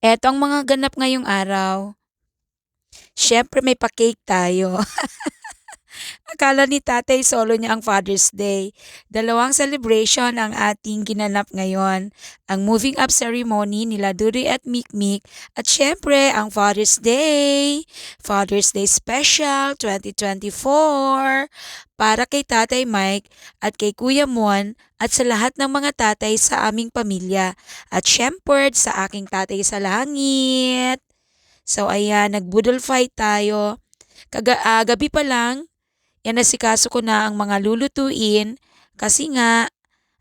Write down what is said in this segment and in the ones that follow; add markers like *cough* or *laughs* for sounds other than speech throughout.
Eto ang mga ganap ngayong araw. Siyempre may pa-cake tayo. *laughs* Akala ni tatay solo niya ang Father's Day. Dalawang celebration ang ating ginanap ngayon. Ang moving up ceremony nila Duri at Mikmik at syempre ang Father's Day. Father's Day Special 2024 para kay Tatay Mike at kay Kuya Mon at sa lahat ng mga tatay sa aming pamilya at syempre sa aking tatay sa langit. So ayan, nagbudol fight tayo. Kaga, ah, gabi pa lang, yan nasikaso ko na ang mga lulutuin kasi nga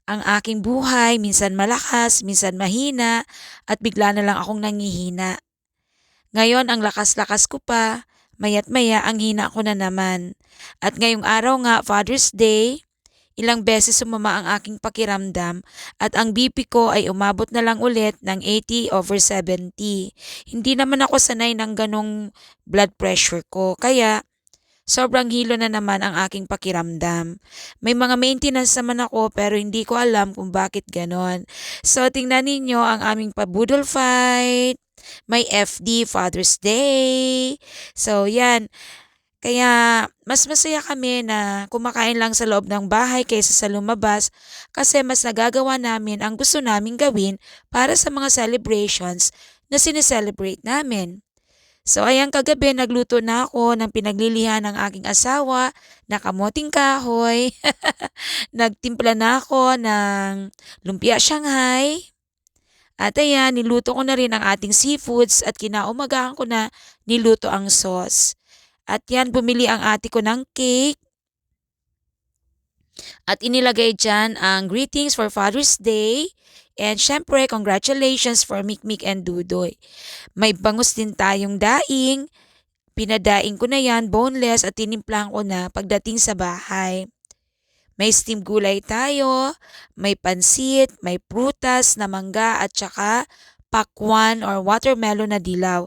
ang aking buhay minsan malakas, minsan mahina at bigla na lang akong nangihina. Ngayon ang lakas-lakas ko pa, mayat maya ang hina ko na naman. At ngayong araw nga, Father's Day, ilang beses sumama ang aking pakiramdam at ang BP ko ay umabot na lang ulit ng 80 over 70. Hindi naman ako sanay ng ganong blood pressure ko, kaya sobrang hilo na naman ang aking pakiramdam. May mga maintenance naman ako pero hindi ko alam kung bakit ganon. So tingnan ninyo ang aming pabudol fight. May FD Father's Day. So yan. Kaya mas masaya kami na kumakain lang sa loob ng bahay kaysa sa lumabas kasi mas nagagawa namin ang gusto naming gawin para sa mga celebrations na sineselebrate namin. So ayan kagabi nagluto na ako ng pinaglilihan ng aking asawa na kamoting kahoy. *laughs* Nagtimpla na ako ng lumpia Shanghai. At ayan, niluto ko na rin ang ating seafoods at kinaumagahan ko na niluto ang sauce. At yan, bumili ang ate ko ng cake. At inilagay dyan ang greetings for Father's Day. And syempre, congratulations for Mikmik and Dudoy. May bangus din tayong daing. Pinadaing ko na yan, boneless at tinimplang ko na pagdating sa bahay. May steamed gulay tayo, may pansit, may prutas na mangga at saka pakwan or watermelon na dilaw.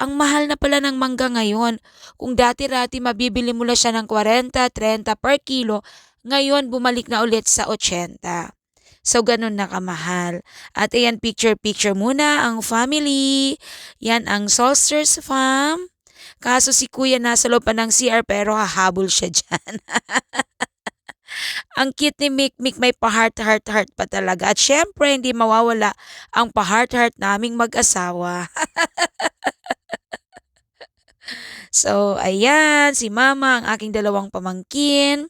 Ang mahal na pala ng mangga ngayon. Kung dati-rati mabibili mo na siya ng 40-30 per kilo, ngayon bumalik na ulit sa 80. So, ganun na kamahal. At ayan, picture-picture muna ang family. Yan ang Solsters Farm. Kaso si kuya nasa loob pa ng CR pero hahabol siya *laughs* dyan. ang cute ni Mick Mick may pa-heart heart heart pa talaga. At syempre, hindi mawawala ang pa-heart heart naming mag-asawa. *laughs* so, ayan, si mama, ang aking dalawang pamangkin.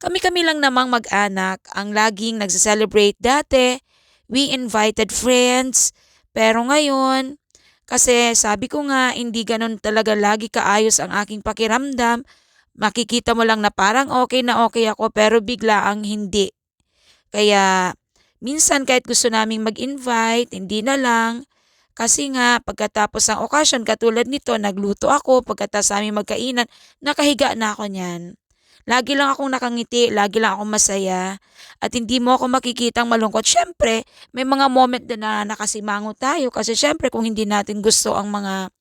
Kami-kami lang namang mag-anak ang laging nagse-celebrate dati. We invited friends. Pero ngayon, kasi sabi ko nga, hindi ganun talaga lagi kaayos ang aking pakiramdam. Makikita mo lang na parang okay na okay ako pero bigla ang hindi. Kaya minsan kahit gusto naming mag-invite, hindi na lang. Kasi nga, pagkatapos ng okasyon, katulad nito, nagluto ako, pagkatapos aming magkainan, nakahiga na ako niyan. Lagi lang akong nakangiti, lagi lang akong masaya. At hindi mo ako makikitang malungkot. Siyempre, may mga moment din na nakasimango tayo kasi siyempre kung hindi natin gusto ang mga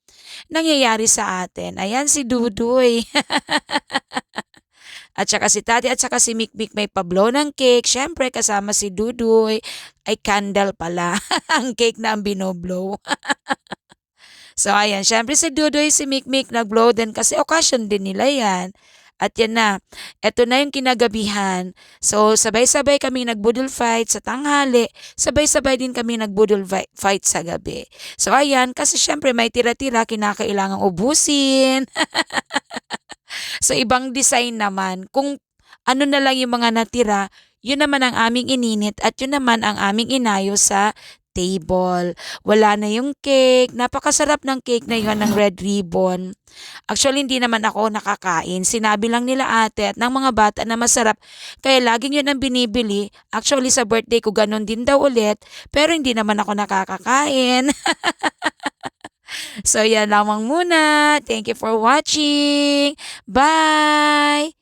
nangyayari sa atin. Ayan si Dudoy. *laughs* at saka si Tati at saka si Mikmik may pablo ng cake. Siyempre kasama si Dudoy ay candle pala. *laughs* ang cake na ang binoblow. *laughs* so ayan, siyempre si Dudoy, si Mikmik nagblow din kasi occasion din nila yan. At yan na, eto na yung kinagabihan. So, sabay-sabay kami nagbudol fight sa tanghali, sabay-sabay din kami nagbudol fight sa gabi. So, ayan, kasi syempre may tira-tira, kinakailangang ubusin. *laughs* so, ibang design naman. Kung ano na lang yung mga natira, yun naman ang aming ininit at yun naman ang aming inayo sa table. Wala na yung cake. Napakasarap ng cake na yun ng red ribbon. Actually, hindi naman ako nakakain. Sinabi lang nila ate at ng mga bata na masarap. Kaya laging yun ang binibili. Actually, sa birthday ko ganun din daw ulit. Pero hindi naman ako nakakakain. *laughs* so, yan lamang muna. Thank you for watching. Bye!